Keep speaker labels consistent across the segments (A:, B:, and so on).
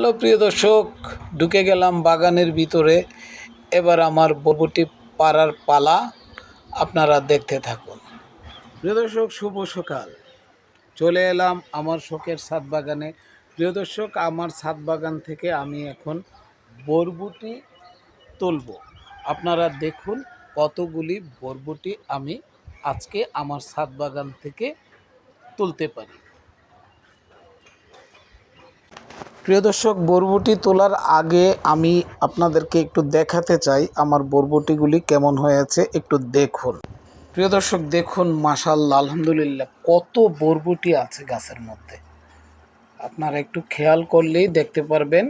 A: Hello, প্রিয় দর্শক, ঢুকে গেলাম বাগানের ভিতরে। এবার আমার বরবটি পাড়ার পালা আপনারা দেখতে থাকুন। প্রিয় দর্শক, শুভ সকাল। চলে এলাম আমার শখের ছাদ বাগানে। প্রিয় দর্শক, আমার ছাদ বাগান থেকে আমি এখন বরবটি তুলব। আপনারা দেখুন কতগুলি বরবটি আমি আজকে আমার ছাদ বাগান থেকে তুলতে পারি। প্রিয় দর্শক, বরবটি তোলার আগে আমি আপনাদেরকে একটু দেখাতে চাই আমার বরবটিগুলি কেমন হয়েছে, একটু দেখুন। প্রিয় দর্শক, দেখুন মাশাল্লাহ আলহামদুলিল্লাহ, কত বরবটি আছে গাছের মধ্যে। আপনারা একটু খেয়াল করলেই দেখতে পারবেন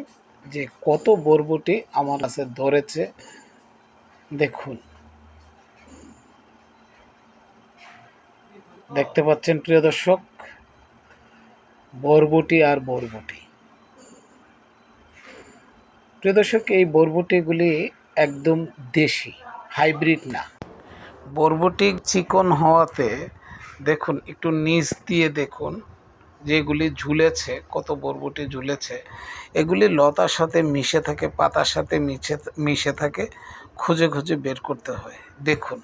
A: যে কত বরবটি আমার কাছে ধরেছে। দেখুন। দেখতে পাচ্ছেন, প্রিয় দর্শক, বরবটি আর বরবটি। প্রিয় দর্শক, এই বরবটিগুলি একদম দেশি, হাইব্রিড না। বরবটি চিকন হওয়াতে দেখুন, একটু নিচ দিয়ে দেখুন, যেগুলি ঝুলেছে, কত বরবটি ঝুলেছে। এগুলি লতার সাথে মিশে থাকে, পাতার সাথে মিশে মিশে থাকে, খুঁজে খুঁজে বের করতে হয়। দেখুন।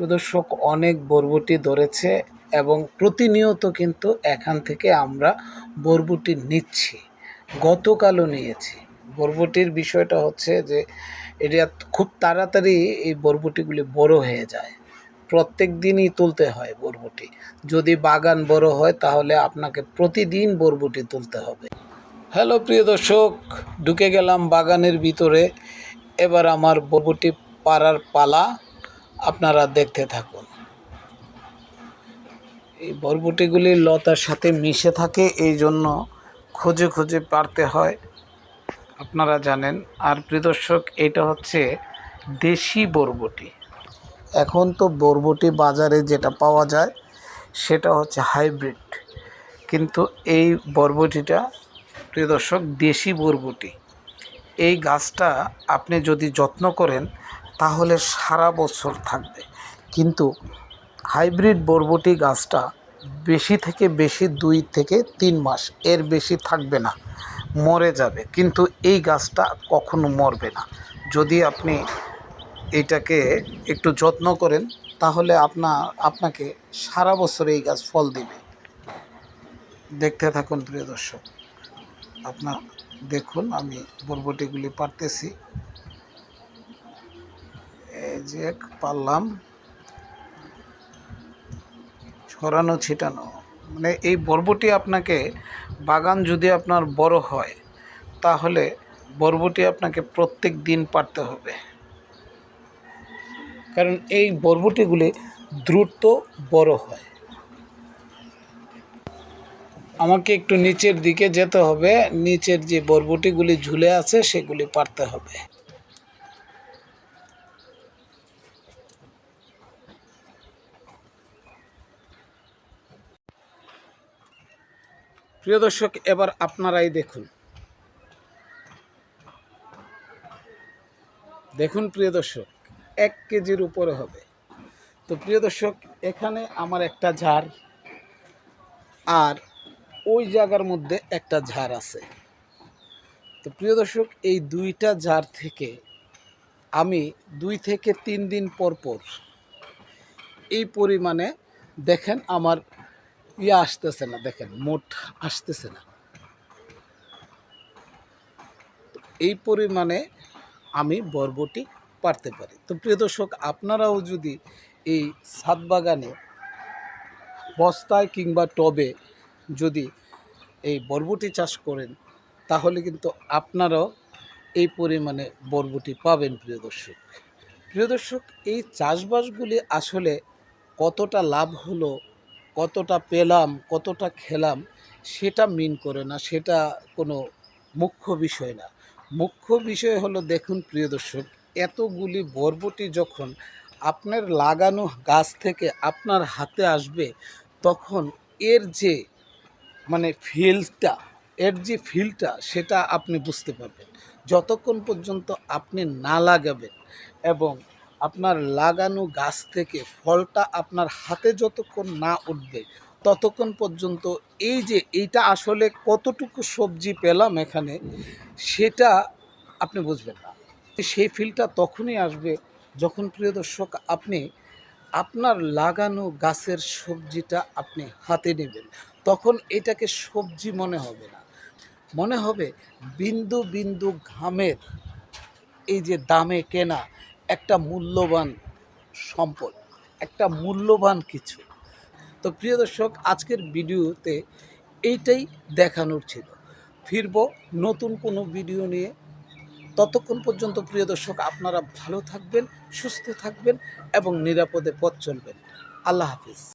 A: প্রদর্শক অনেক বরবটি ধরেছে এবং প্রতিনিয়ত কিন্তু এখান থেকে আমরা বরবটি নিচ্ছি, গতকালও নিয়েছি। বরবটির বিষয়টা হচ্ছে যে, এটা খুব তাড়াতাড়ি এই বরবটিগুলি বড় হয়ে যায়। প্রত্যেক দিনই তুলতে হয় বরবটি। যদি বাগান বড় হয়, তাহলে আপনাকে প্রতিদিন বরবটি তুলতে হবে। হ্যালো, প্রিয় দর্শক, ঢুকে গেলাম বাগানের ভিতরে। এবার আমার বরবটি পাড়ার পালা। আপনারা দেখতে থাকুন। এই বরবটিগুলি লতার সাথে মিশে থাকে, এই জন্য খুঁজে খুঁজে পারতে হয়। আপনারা জানেন, আর প্রিদর্শক এটা হচ্ছে দেশি বরবটি। এখন তো বরবটি বাজারে যেটা পাওয়া যায়, সেটা হচ্ছে হাইব্রিড। কিন্তু এই বরবটিটা, প্রিয় দর্শক, দেশি বরবটি। এই গাছটা আপনি যদি যত্ন করেন তাহলে সারা বছর থাকবে। কিন্তু হাইব্রিড বরবটি গাছটা বেশি থেকে বেশি দুই থেকে তিন মাস এর বেশি থাকবে না, মরে যাবে। কিন্তু এই গাছটা কখনো মরবে না। যদি আপনি এটাকে একটু যত্ন করেন, তাহলে আপনা, আপনাকে সারা বছর এই গাছ ফল দিবে। দেখতে থাকুন প্রিয় দর্শক। আপনার, দেখুন আমি বরবটিগুলি পারতেছি এই পারলাম ছড়ানো, ছিটানো। মানে এই বরবটি আপনাকে, বাগান যদি আপনার বড় হয়, তাহলে বরবটি আপনাকে প্রত্যেক দিন পারতে হবে। কারণ এই বরবটিগুলি দ্রুত বড় হয়। আমাকে একটু নিচের দিকে যেতে হবে, নিচের যে বরবটিগুলি ঝুলে আছে, সেগুলি পারতে হবে। প্রিয় দর্শক, এবার আপনারাই দেখুন। দেখুন প্রিয় দর্শক, এক কেজির উপরে হবে। তো প্রিয় দর্শক, এখানে আমার একটা ঝাড়, আর ওই জায়গার মধ্যে একটা ঝাড় আছে। তো প্রিয় দর্শক, এই দুইটা ঝাড় থেকে আমি দুই থেকে তিন দিন পর পর এই পরিমাণে দেখেন আমার ইয়ে আসতেছে না, দেখেন, মোট আসতেছে না। এই পরিমাণে আমি বরবটি পারতে পারি। তো প্রিয় দর্শক, আপনারাও যদি এই ছাদ বাগানে, বস্তায় কিংবা টবে যদি এই বরবটি চাষ করেন, তাহলে কিন্তু আপনারাও এই পরিমাণে বরবটি পাবেন, প্রিয় দর্শক। প্রিয় দর্শক, এই চাষবাসগুলি আসলে কতটা লাভ হলো কতটা পেলাম, কতটা খেলাম, সেটা মিন করে না, সেটা কোনো মুখ্য বিষয় না। মুখ্য বিষয় হলো, দেখুন প্রিয় দর্শক, এতগুলি বরবটি যখন আপনার লাগানো গাছ থেকে আপনার হাতে আসবে, তখন এর যে মানে ফিলটা, এর যে ফিলটা, সেটা আপনি বুঝতে পারবেন। যতক্ষণ পর্যন্ত আপনি না লাগাবেন এবং আপনার লাগানো গাছ থেকে ফলটা আপনার হাতে যতক্ষণ না উঠবে, ততক্ষণ পর্যন্ত এই যে এইটা আসলে কতটুকু সবজি পেলাম এখানে, সেটা আপনি বুঝবেন না। সেই ফিলটা তখনই আসবে যখন প্রিয় দর্শক আপনি আপনার লাগানো গাছের সবজিটা আপনি হাতে নেবেন, তখন এটাকে সবজি মনে হবে না। মনে হবে বিন্দু বিন্দু ঘামের এই যে দামে কেনা একটা মূল্যবান সম্পদ, একটা মূল্যবান কিছু। তো প্রিয় দর্শক, আজকের ভিডিওতে এইটাই দেখানোর ছিল। ফিরব নতুন কোনো ভিডিও নিয়ে। ততক্ষণ পর্যন্ত প্রিয় দর্শক, আপনারা ভালো থাকবেন, সুস্থ থাকবেন এবং নিরাপদে পথ চলবেন। আল্লাহ হাফিজ।